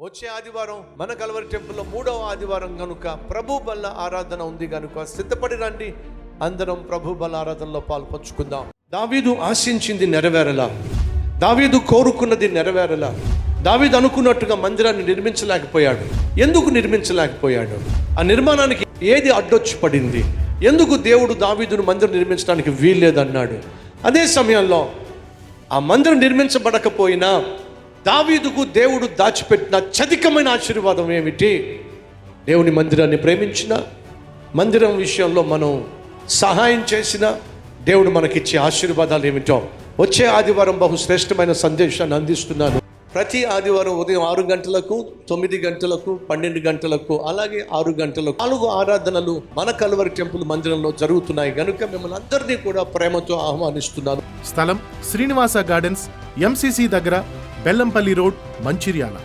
వచ్చే ఆదివారం మన కలవరి టెంపుల్లో మూడవ ఆదివారం కనుక ప్రభు బల్ల ఆరాధన ఉంది కనుక సిద్ధపడి రండి. అందరం ప్రభు బల్ల ఆరాధనలో పాల్పంచుకుందాం. దావీదు ఆశించింది నెరవేరలా. దావీదు కోరుకున్నది నెరవేరలా. దావీదు అనుకున్నట్టుగా మందిరాన్ని నిర్మించలేకపోయాడు. ఎందుకు నిర్మించలేకపోయాడు? ఆ నిర్మాణానికి ఏది అడ్డొచ్చి పడింది? ఎందుకు దేవుడు దావీదును మందిరం నిర్మించడానికి వీల్లేదన్నాడు? అదే సమయంలో ఆ మందిరం నిర్మించబడకపోయినా దావీదుకు దేవుడు దాచిపెట్టిన చదికమైన ఆశీర్వాదం ఏమిటి? దేవుని మందిరాన్ని ప్రేమించిన మందిరం విషయంలో మనం సహాయం చేసిన దేవుడు మనకిచ్చే ఆశీర్వాదాలు ఏమిటో వచ్చే ఆదివారం బహు శ్రేష్టమైన సందేశాన్ని అందిస్తున్నాను. ప్రతి ఆదివారం ఉదయం ఆరు గంటలకు తొమ్మిది గంటలకు పన్నెండు గంటలకు అలాగే ఆరు గంటలకు నాలుగు ఆరాధనలు మన కలువరి టెంపుల్ మందిరంలో జరుగుతున్నాయి. కనుక మిమ్మల్ని అందరినీ కూడా ప్రేమతో ఆహ్వానిస్తున్నాను. స్థలం శ్రీనివాస గార్డెన్స్ ఎంసీసీ దగ్గర బెల్లంపల్లి రోడ్ మంచిర్యాల.